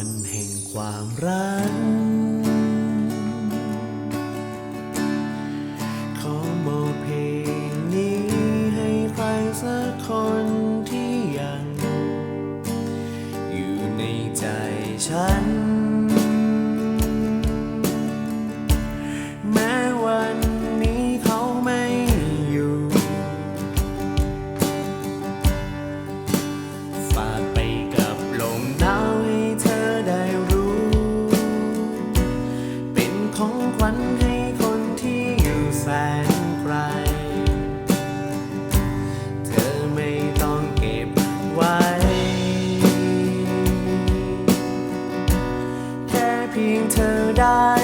วันแห่งความรัก ขอมอบเพลงนี้ให้ใครสักคน ง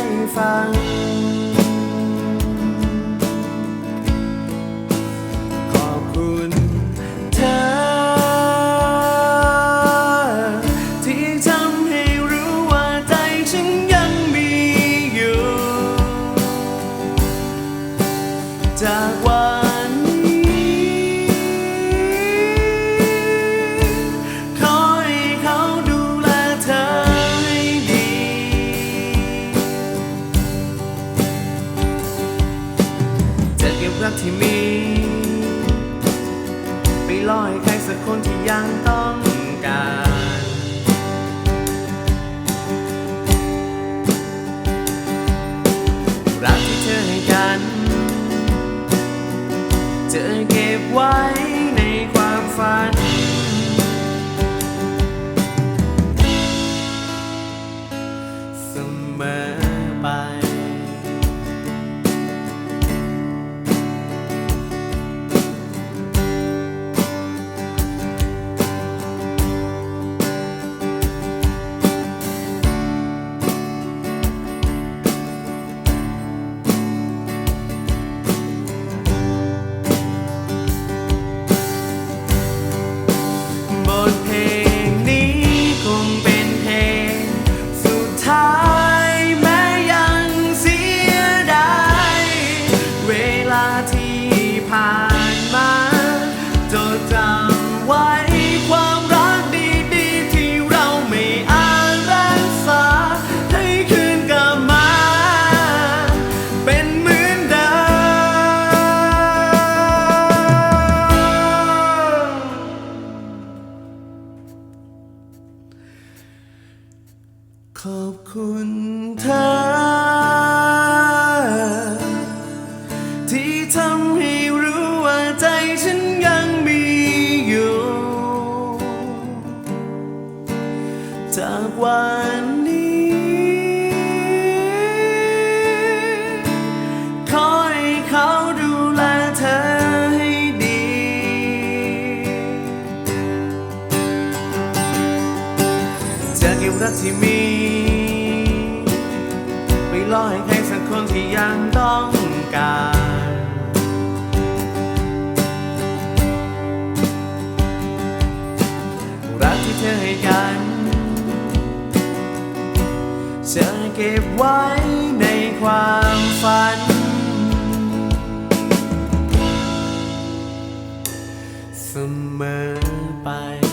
ไปล่อให้ใครสักคนที่ยังต้องการรักที่เธอให้กันจะเก็บไว้ ขอบคุณเธอ ที่ทำให้รู้ว่าใจฉันยังมีอยู่ จากวันนี้ จะเก็บรักที่มีไปล่อให้ใครสักคนที่ยังต้องการรักที่เธอให้กันจะเก็บไว้ในความฝัน เสมอไป